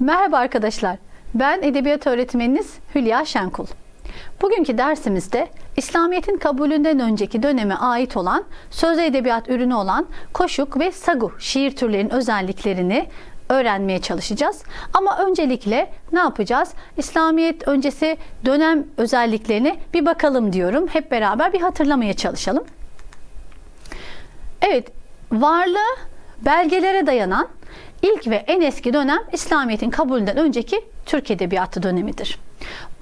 Merhaba arkadaşlar. Ben edebiyat öğretmeniniz Hülya Şenkul. Bugünkü dersimizde İslamiyet'in kabulünden önceki döneme ait olan sözlü edebiyat ürünü olan koşuk ve sagu şiir türlerinin özelliklerini öğrenmeye çalışacağız. Ama öncelikle ne yapacağız? İslamiyet öncesi dönem özelliklerini bir bakalım diyorum. Hep beraber bir hatırlamaya çalışalım. Evet, varlığı belgelere dayanan ilk ve en eski dönem İslamiyet'in kabulünden önceki Türk Edebiyatı dönemidir.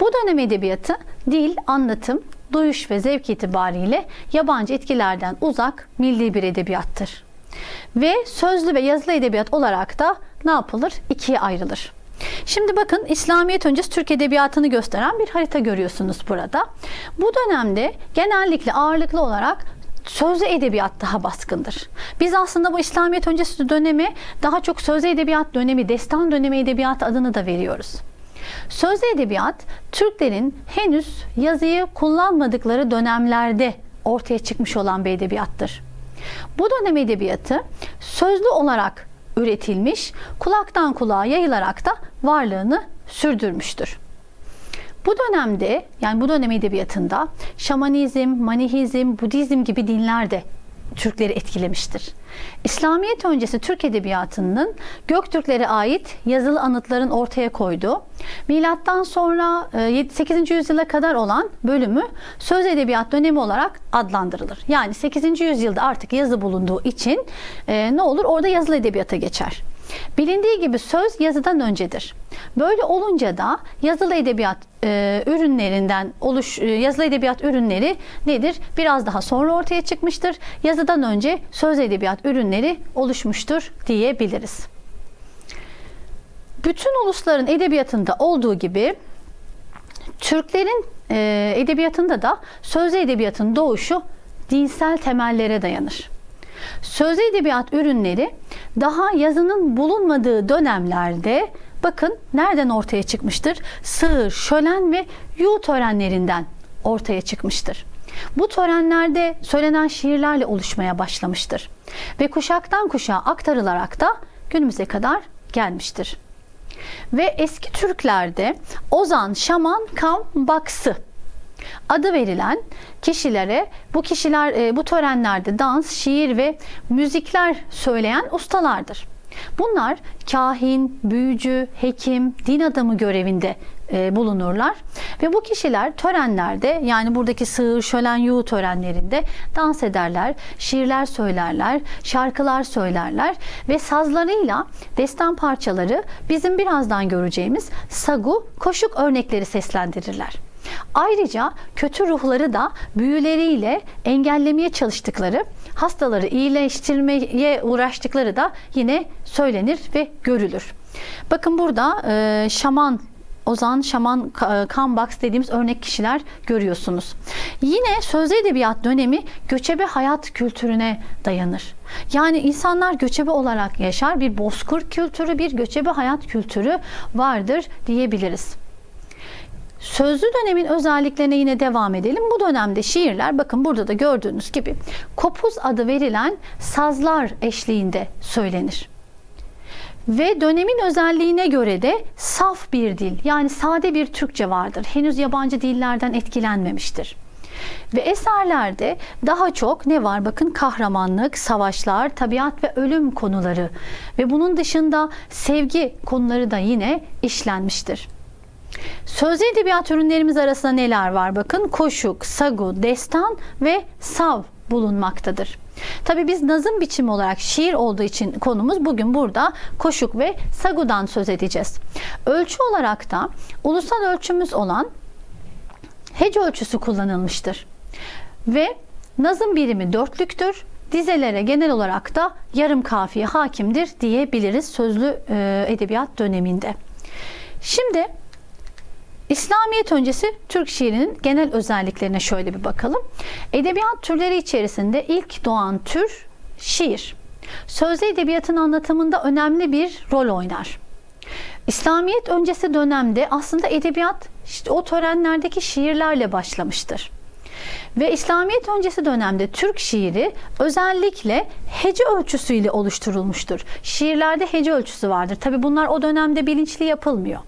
Bu dönem edebiyatı dil, anlatım, duyuş ve zevk itibariyle yabancı etkilerden uzak milli bir edebiyattır. Ve sözlü ve yazılı edebiyat olarak da ne yapılır? İkiye ayrılır. Şimdi bakın İslamiyet öncesi Türk Edebiyatı'nı gösteren bir harita görüyorsunuz burada. Bu dönemde genellikle ağırlıklı olarak sözlü edebiyat daha baskındır. Biz aslında bu İslamiyet öncesi dönemi daha çok sözlü edebiyat dönemi, destan dönemi edebiyat adını da veriyoruz. Sözlü edebiyat Türklerin henüz yazıyı kullanmadıkları dönemlerde ortaya çıkmış olan bir edebiyattır. Bu dönem edebiyatı sözlü olarak üretilmiş, kulaktan kulağa yayılarak da varlığını sürdürmüştür. Bu dönemde yani bu dönem edebiyatında şamanizm, manihizm, Budizm gibi dinler de Türkleri etkilemiştir. İslamiyet öncesi Türk edebiyatının Göktürklere ait yazılı anıtların ortaya koyduğu, milattan sonra 8. yüzyıla kadar olan bölümü söz edebiyat dönemi olarak adlandırılır. Yani 8. yüzyılda artık yazı bulunduğu için ne olur? Orada yazılı edebiyata geçer. Bilindiği gibi söz yazıdan öncedir. Böyle olunca da yazılı edebiyat e, ürünlerinden oluş e, yazılı edebiyat ürünleri nedir? Biraz daha sonra ortaya çıkmıştır. Yazıdan önce söz edebiyat ürünleri oluşmuştur diyebiliriz. Bütün ulusların edebiyatında olduğu gibi Türklerin e, edebiyatında da sözlü edebiyatın doğuşu dinsel temellere dayanır. Sözlü edebiyat ürünleri daha yazının bulunmadığı dönemlerde bakın nereden ortaya çıkmıştır? Sığır, şölen ve yu törenlerinden ortaya çıkmıştır. Bu törenlerde söylenen şiirlerle oluşmaya başlamıştır ve kuşaktan kuşağa aktarılarak da günümüze kadar gelmiştir. Ve eski Türklerde ozan, şaman, kam, baksı adı verilen kişilere bu kişiler e, bu törenlerde dans, şiir ve müzikler söyleyen ustalardır. Bunlar kahin, büyücü, hekim, din adamı görevinde e, bulunurlar ve bu kişiler törenlerde yani buradaki sığır, şölen, yuğu törenlerinde dans ederler, şiirler söylerler, şarkılar söylerler ve sazlarıyla destan parçaları bizim birazdan göreceğimiz sagu, koşuk örnekleri seslendirirler. Ayrıca kötü ruhları da büyüleriyle engellemeye çalıştıkları, hastaları iyileştirmeye uğraştıkları da yine söylenir ve görülür. Bakın burada e, şaman Ozan, Şaman, Kambaks dediğimiz örnek kişiler görüyorsunuz. Yine sözlü edebiyat dönemi göçebe hayat kültürüne dayanır. Yani insanlar göçebe olarak yaşar. Bir bozkır kültürü, bir göçebe hayat kültürü vardır diyebiliriz. Sözlü dönemin özelliklerine yine devam edelim. Bu dönemde şiirler bakın burada da gördüğünüz gibi kopuz adı verilen sazlar eşliğinde söylenir. Ve dönemin özelliğine göre de saf bir dil yani sade bir Türkçe vardır. Henüz yabancı dillerden etkilenmemiştir. Ve eserlerde daha çok ne var? Bakın kahramanlık, savaşlar, tabiat ve ölüm konuları ve bunun dışında sevgi konuları da yine işlenmiştir. Sözlü edebiyat ürünlerimiz arasında neler var? Bakın koşuk, sagu, destan ve sav bulunmaktadır. Tabi biz nazım biçimi olarak şiir olduğu için konumuz bugün burada koşuk ve sagudan söz edeceğiz. Ölçü olarak da ulusal ölçümüz olan hece ölçüsü kullanılmıştır. Ve nazım birimi dörtlüktür. Dizelere genel olarak da yarım kafiye hakimdir diyebiliriz sözlü edebiyat döneminde. Şimdi İslamiyet öncesi Türk şiirinin genel özelliklerine şöyle bir bakalım. Edebiyat türleri içerisinde ilk doğan tür şiir. Sözlü edebiyatın anlatımında önemli bir rol oynar. İslamiyet öncesi dönemde aslında edebiyat işte o törenlerdeki şiirlerle başlamıştır. Ve İslamiyet öncesi dönemde Türk şiiri özellikle hece ölçüsüyle oluşturulmuştur. Şiirlerde hece ölçüsü vardır. Tabi bunlar o dönemde bilinçli yapılmıyor.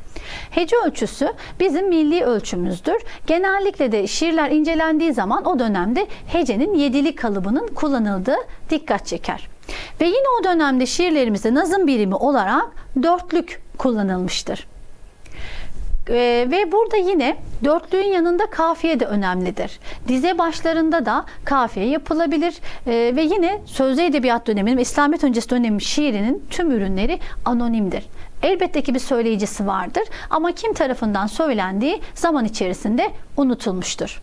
Hece ölçüsü bizim milli ölçümüzdür. Genellikle de şiirler incelendiği zaman o dönemde hecenin yedili kalıbının kullanıldığı dikkat çeker. Ve yine o dönemde şiirlerimizde nazım birimi olarak dörtlük kullanılmıştır. Ee, ve burada yine dörtlüğün yanında kafiye de önemlidir. Dize başlarında da kafiye yapılabilir ee, ve yine sözlü edebiyat döneminin ve İslamiyet öncesi dönemin şiirinin tüm ürünleri anonimdir. Elbette ki bir söyleyicisi vardır ama kim tarafından söylendiği zaman içerisinde unutulmuştur.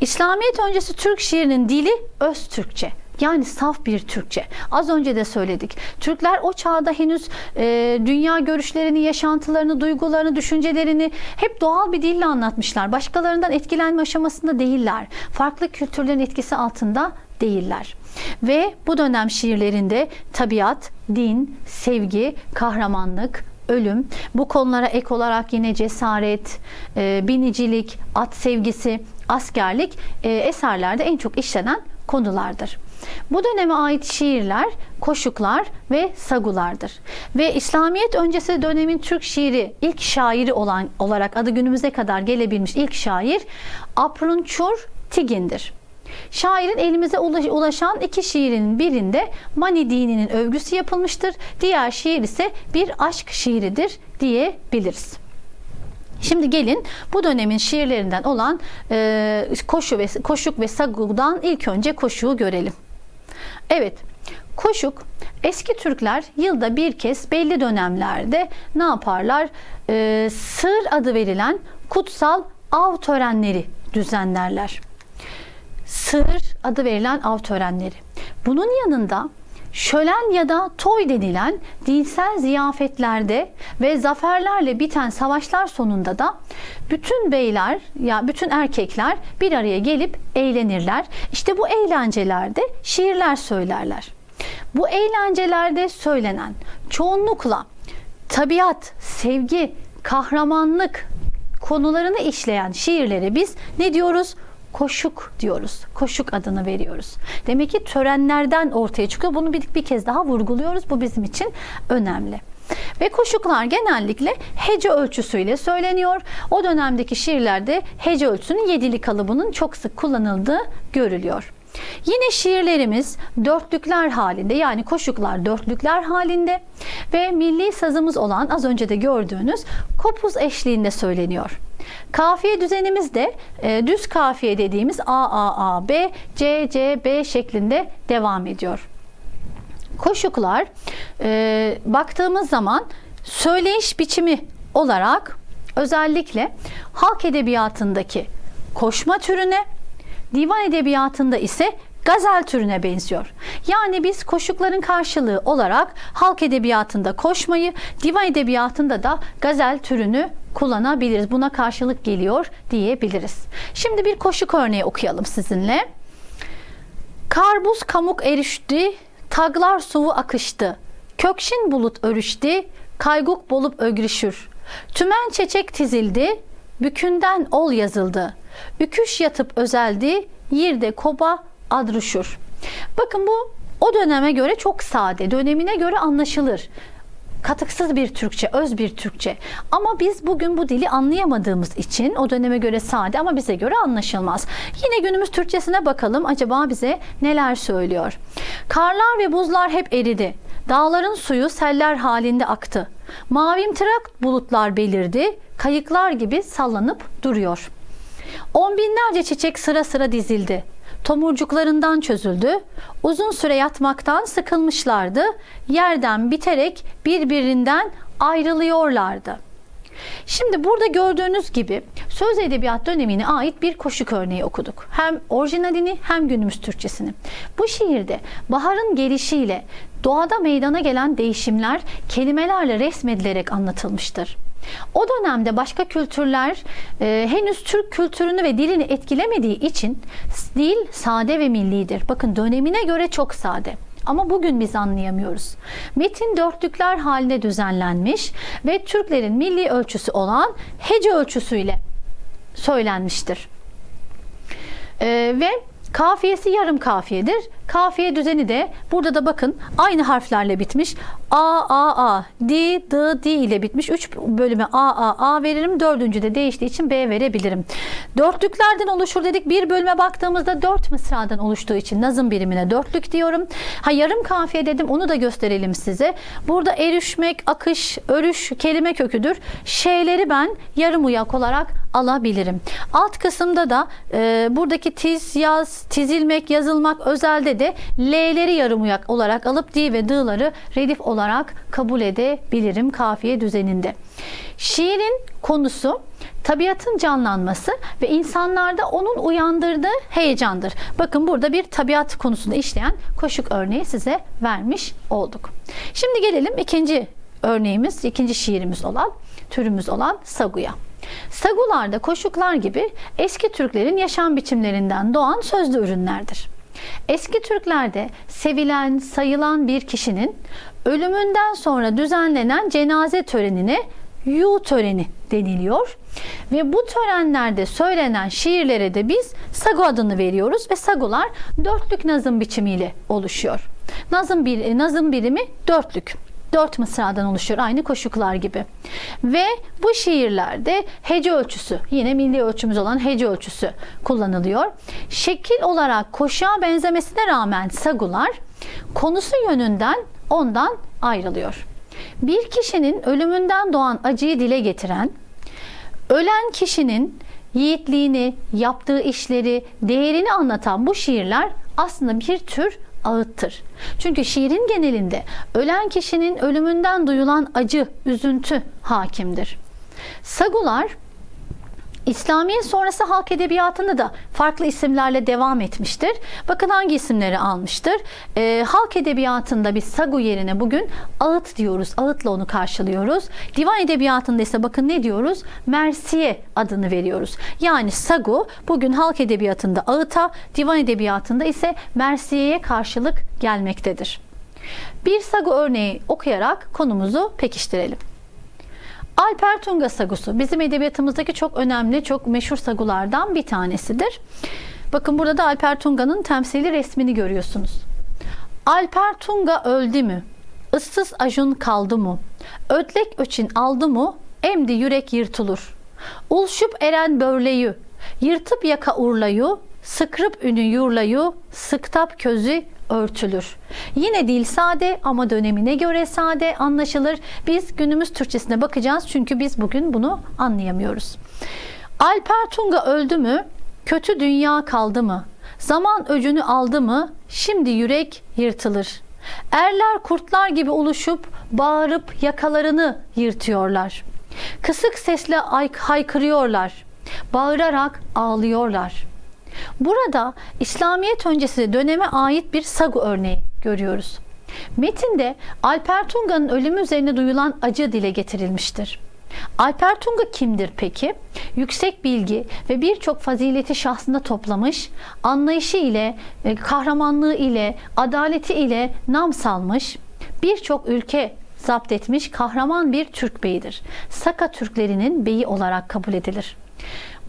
İslamiyet öncesi Türk şiirinin dili öz Türkçe. Yani saf bir Türkçe. Az önce de söyledik. Türkler o çağda henüz e, dünya görüşlerini, yaşantılarını, duygularını, düşüncelerini hep doğal bir dille anlatmışlar. Başkalarından etkilenme aşamasında değiller. Farklı kültürlerin etkisi altında değiller. Ve bu dönem şiirlerinde tabiat, din, sevgi, kahramanlık, ölüm, bu konulara ek olarak yine cesaret, e, binicilik, at sevgisi, askerlik e, eserlerde en çok işlenen konulardır. Bu döneme ait şiirler koşuklar ve sagulardır. Ve İslamiyet öncesi dönemin Türk şiiri ilk şairi olan olarak adı günümüze kadar gelebilmiş ilk şair Aprunçur Tigin'dir. Şairin elimize ulaşan iki şiirinin birinde Mani dininin övgüsü yapılmıştır. Diğer şiir ise bir aşk şiiridir diyebiliriz. Şimdi gelin bu dönemin şiirlerinden olan e, koşu ve koşuk ve sagudan ilk önce koşuğu görelim. Evet, koşuk eski Türkler yılda bir kez belli dönemlerde ne yaparlar? E, sığır adı verilen kutsal av törenleri düzenlerler. Sığır adı verilen av törenleri. Bunun yanında şölen ya da toy denilen dinsel ziyafetlerde ve zaferlerle biten savaşlar sonunda da bütün beyler ya bütün erkekler bir araya gelip eğlenirler. İşte bu eğlencelerde şiirler söylerler. Bu eğlencelerde söylenen çoğunlukla tabiat, sevgi, kahramanlık konularını işleyen şiirlere biz ne diyoruz? Koşuk diyoruz. Koşuk adını veriyoruz. Demek ki törenlerden ortaya çıkıyor. Bunu bir, bir kez daha vurguluyoruz. Bu bizim için önemli. Ve koşuklar genellikle hece ölçüsüyle söyleniyor. O dönemdeki şiirlerde hece ölçüsünün yedili kalıbının çok sık kullanıldığı görülüyor. Yine şiirlerimiz dörtlükler halinde yani koşuklar dörtlükler halinde ve milli sazımız olan az önce de gördüğünüz kopuz eşliğinde söyleniyor. Kafiye düzenimiz de e, düz kafiye dediğimiz A A A B C C B şeklinde devam ediyor. Koşuklar e, baktığımız zaman söyleyiş biçimi olarak özellikle halk edebiyatındaki koşma türüne, divan edebiyatında ise gazel türüne benziyor. Yani biz koşukların karşılığı olarak halk edebiyatında koşmayı, divan edebiyatında da gazel türünü kullanabiliriz. Buna karşılık geliyor diyebiliriz. Şimdi bir koşuk örneği okuyalım sizinle. Karbuz kamuk erişti, taglar suvu akıştı. Kökşin bulut örüştü, kayguk bolup ögrüşür. Tümen çeçek tizildi, bükünden ol yazıldı. Üküş yatıp özeldi, yirde koba adruşur. Bakın bu o döneme göre çok sade, dönemine göre anlaşılır katıksız bir Türkçe, öz bir Türkçe. Ama biz bugün bu dili anlayamadığımız için o döneme göre sade ama bize göre anlaşılmaz. Yine günümüz Türkçesine bakalım acaba bize neler söylüyor. Karlar ve buzlar hep eridi. Dağların suyu seller halinde aktı. Mavimtırak bulutlar belirdi. Kayıklar gibi sallanıp duruyor. On binlerce çiçek sıra sıra dizildi tomurcuklarından çözüldü. Uzun süre yatmaktan sıkılmışlardı. Yerden biterek birbirinden ayrılıyorlardı. Şimdi burada gördüğünüz gibi söz edebiyat dönemine ait bir koşuk örneği okuduk. Hem orijinalini hem günümüz Türkçesini. Bu şiirde baharın gelişiyle doğada meydana gelen değişimler kelimelerle resmedilerek anlatılmıştır. O dönemde başka kültürler e, henüz Türk kültürünü ve dilini etkilemediği için dil sade ve millidir. Bakın dönemine göre çok sade. Ama bugün biz anlayamıyoruz. Metin dörtlükler halinde düzenlenmiş ve Türklerin milli ölçüsü olan hece ölçüsüyle söylenmiştir. Ee, ve kafiyesi yarım kafiyedir. Kafiye düzeni de burada da bakın aynı harflerle bitmiş. A, A, A, D, D, D ile bitmiş. 3 bölüme A, A, A veririm. Dördüncü de değiştiği için B verebilirim. Dörtlüklerden oluşur dedik. Bir bölüme baktığımızda dört mısradan oluştuğu için nazım birimine dörtlük diyorum. Ha yarım kafiye dedim onu da gösterelim size. Burada erişmek, akış, örüş kelime köküdür. Şeyleri ben yarım uyak olarak alabilirim. Alt kısımda da e, buradaki tiz, yaz, tizilmek, yazılmak özelde de L'leri yarım uyak olarak alıp D ve D'ları redif olarak kabul edebilirim kafiye düzeninde. Şiirin konusu tabiatın canlanması ve insanlarda onun uyandırdığı heyecandır. Bakın burada bir tabiat konusunu işleyen koşuk örneği size vermiş olduk. Şimdi gelelim ikinci örneğimiz, ikinci şiirimiz olan, türümüz olan Sagu'ya. Sagularda koşuklar gibi eski Türklerin yaşam biçimlerinden doğan sözlü ürünlerdir. Eski Türklerde sevilen, sayılan bir kişinin ölümünden sonra düzenlenen cenaze törenine yu töreni deniliyor. Ve bu törenlerde söylenen şiirlere de biz sagu adını veriyoruz ve sagular dörtlük nazım biçimiyle oluşuyor. Nazım, bir, nazım birimi dörtlük. Dört mısradan oluşuyor aynı koşuklar gibi. Ve bu şiirlerde hece ölçüsü yine milli ölçümüz olan hece ölçüsü kullanılıyor. Şekil olarak koşuğa benzemesine rağmen sagular konusu yönünden ondan ayrılıyor. Bir kişinin ölümünden doğan acıyı dile getiren, ölen kişinin yiğitliğini, yaptığı işleri, değerini anlatan bu şiirler aslında bir tür ağıttır. Çünkü şiirin genelinde ölen kişinin ölümünden duyulan acı, üzüntü hakimdir. Sagular İslamiyet sonrası halk edebiyatında da farklı isimlerle devam etmiştir. Bakın hangi isimleri almıştır. Ee, halk edebiyatında biz sagu yerine bugün ağıt diyoruz. Ağıtla onu karşılıyoruz. Divan edebiyatında ise bakın ne diyoruz? Mersiye adını veriyoruz. Yani sagu bugün halk edebiyatında ağıta, divan edebiyatında ise mersiyeye karşılık gelmektedir. Bir sagu örneği okuyarak konumuzu pekiştirelim. Alper Tunga sagusu bizim edebiyatımızdaki çok önemli, çok meşhur sagulardan bir tanesidir. Bakın burada da Alper Tunga'nın temsili resmini görüyorsunuz. Alper Tunga öldü mü? Issız ajun kaldı mı? Ötlek öçin aldı mı? Emdi yürek yırtılır. Ulşup eren börleyu, yırtıp yaka urlayu, sıkrıp ünü yurlayu, sıktap közü örtülür. Yine dil sade ama dönemine göre sade anlaşılır. Biz günümüz Türkçesine bakacağız çünkü biz bugün bunu anlayamıyoruz. Alper Tunga öldü mü? Kötü dünya kaldı mı? Zaman öcünü aldı mı? Şimdi yürek yırtılır. Erler kurtlar gibi oluşup bağırıp yakalarını yırtıyorlar. Kısık sesle haykırıyorlar. Bağırarak ağlıyorlar. Burada İslamiyet öncesi döneme ait bir sagu örneği görüyoruz. Metinde Alper Tunga'nın ölümü üzerine duyulan acı dile getirilmiştir. Alper Tunga kimdir peki? Yüksek bilgi ve birçok fazileti şahsında toplamış, anlayışı ile, e, kahramanlığı ile, adaleti ile nam salmış, birçok ülke zapt etmiş kahraman bir Türk beyidir. Saka Türklerinin beyi olarak kabul edilir.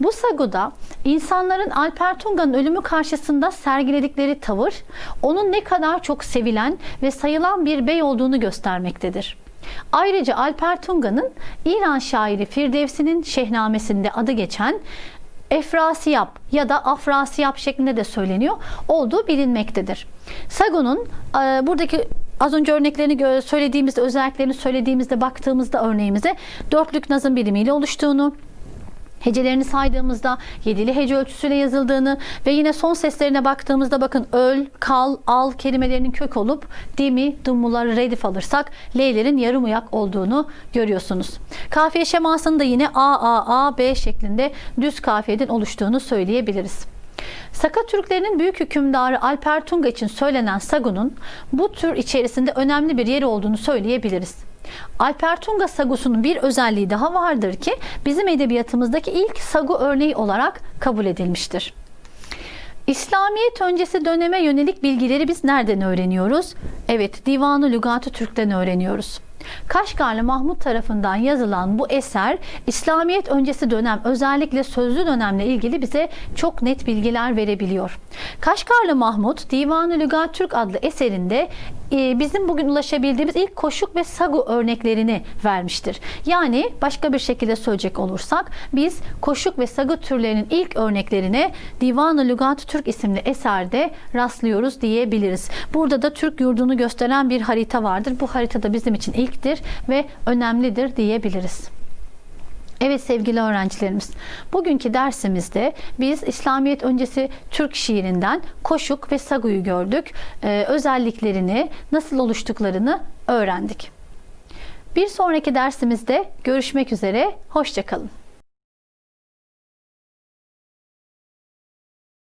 Bu saguda insanların Alper Tunga'nın ölümü karşısında sergiledikleri tavır onun ne kadar çok sevilen ve sayılan bir bey olduğunu göstermektedir. Ayrıca Alper Tunga'nın İran şairi Firdevsi'nin şehnamesinde adı geçen Efrasiyap ya da Afrasiyap şeklinde de söyleniyor olduğu bilinmektedir. Sagun'un e, buradaki az önce örneklerini söylediğimizde özelliklerini söylediğimizde baktığımızda örneğimize dörtlük nazım birimiyle oluştuğunu, Hecelerini saydığımızda yedili hece ölçüsüyle yazıldığını ve yine son seslerine baktığımızda bakın öl, kal, al kelimelerinin kök olup dimi, dummuları redif alırsak L'lerin yarım uyak olduğunu görüyorsunuz. Kafiye şemasını da yine A, A, A, B şeklinde düz kafiyeden oluştuğunu söyleyebiliriz. Saka Türklerinin büyük hükümdarı Alper Tunga için söylenen sagunun bu tür içerisinde önemli bir yeri olduğunu söyleyebiliriz. Alper Tunga sagusunun bir özelliği daha vardır ki bizim edebiyatımızdaki ilk sagu örneği olarak kabul edilmiştir. İslamiyet öncesi döneme yönelik bilgileri biz nereden öğreniyoruz? Evet, Divanı Lügat-ı Türk'ten öğreniyoruz. Kaşgarlı Mahmut tarafından yazılan bu eser İslamiyet öncesi dönem özellikle sözlü dönemle ilgili bize çok net bilgiler verebiliyor. Kaşgarlı Mahmut Divan-ı Lügat Türk adlı eserinde e, bizim bugün ulaşabildiğimiz ilk koşuk ve sagu örneklerini vermiştir. Yani başka bir şekilde söyleyecek olursak biz koşuk ve sagu türlerinin ilk örneklerine Divan-ı Lügat Türk isimli eserde rastlıyoruz diyebiliriz. Burada da Türk yurdunu gösteren bir harita vardır. Bu harita da bizim için ilktir ve önemlidir diyebiliriz. Evet sevgili öğrencilerimiz, bugünkü dersimizde biz İslamiyet öncesi Türk şiirinden koşuk ve saguyu gördük. Ee, özelliklerini, nasıl oluştuklarını öğrendik. Bir sonraki dersimizde görüşmek üzere, hoşçakalın.